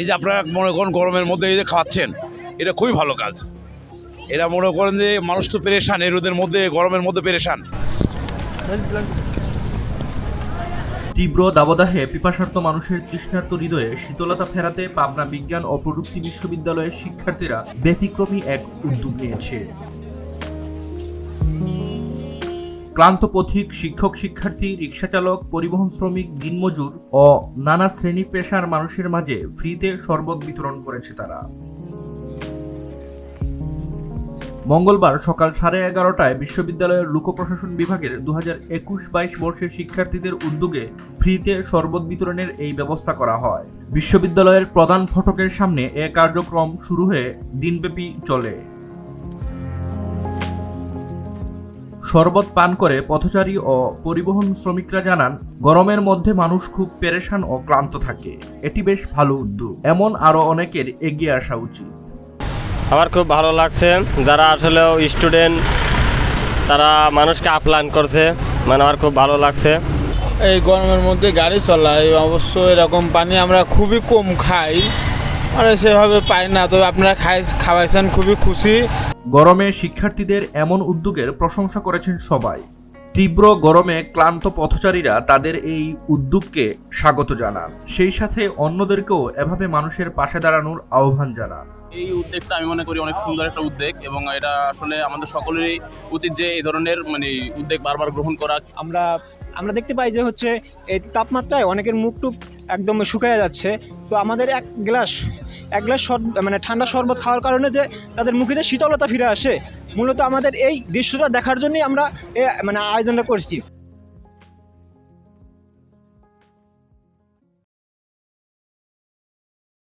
এই যে আপনারা মনে করেন গরমের মধ্যে এই যে খাওয়াচ্ছেন, এটা খুবই ভালো কাজ। এরা মনে করেন যে মানুষ তো পেরেশান এই রোদের মধ্যে, গরমের মধ্যে পেরেশান। তীব্র দাবদাহে পিপাসার্ত মানুষের তৃষ্ণার্ত হৃদয়ে শীতলতা ফেরাতে পাবনা বিজ্ঞান ও প্রযুক্তি বিশ্ববিদ্যালয়ের শিক্ষার্থীরা ব্যতিক্রমী এক উদ্যোগ নিয়েছে। ক্লান্ত পথিক, শিক্ষক, শিক্ষার্থী, রিক্সাচালক, পরিবহন শ্রমিক, দিনমজুর ও নানা শ্রেণি পেশার মানুষের মাঝে ফ্রিতে শরবত বিতরণ করেছে তারা। মঙ্গলবার সকাল সাড়ে এগারোটায় বিশ্ববিদ্যালয়ের লোক প্রশাসন বিভাগের দু হাজার একুশ বাইশ বর্ষের শিক্ষার্থীদের উদ্যোগে ফ্রিতে শরবত বিতরণের এই ব্যবস্থা করা হয়। বিশ্ববিদ্যালয়ের প্রধান ফটকের সামনে এ কার্যক্রম শুরু হয়ে দিনব্যাপী চলে। শরবত পান করে পথচারী ও পরিবহন শ্রমিকরা জানান গরমের মধ্যে মানুষ খুব পেরেশান ও ক্লান্ত থাকে। এটি বেশ ভালো উদ্যোগ। এমন আরও অনেকের এগিয়ে আসা উচিত। আমার খুব ভালো লাগছে যারা আসলে স্টুডেন্ট তারা মানুষকে আপ্যায়ন করছে। মানে আমার খুব ভালো লাগছে। এই গরমের মধ্যে গাড়ি চলাই অবশ্য এরকম পানি আমরা খুবই কম খাই। মানে সেভাবে পাই না তবে আপনারা খাই খাওয়াইছেন খুবই খুশি। গরমে শিক্ষার্থীদের এমন উদ্যোগের প্রশংসা করেছেন সবাই। তীব্র গরমে ক্লান্ত পথচারীরা তাদের এই উদ্যোগকে স্বাগত জানান। সেই সাথে অন্যদেরকেও এভাবে মানুষের পাশে দাঁড়ানোর আহ্বান জানান। এই উদ্যোগটা আমি মনে করি অনেক সুন্দর একটা উদ্যোগ এবং এটা আসলে আমাদের সকলেরই উচিত যে এই ধরনের মানে উদ্যোগ বারবার গ্রহণ করা। আমরা আমরা দেখতে পাই যে হচ্ছে এই তাপমাত্রায় অনেকের মুখ টুক একদম শুকিয়ে যাচ্ছে। তো আমাদের এক গ্লাস এক গ্লাস শর- মানে ঠান্ডা শরবত খাওয়ার কারণে যে তাদের মুখে যে শীতলতা ফিরে আসে, মূলত আমাদের এই দৃশ্যটা দেখার জন্যই আমরা মানে আয়োজনটা করছি।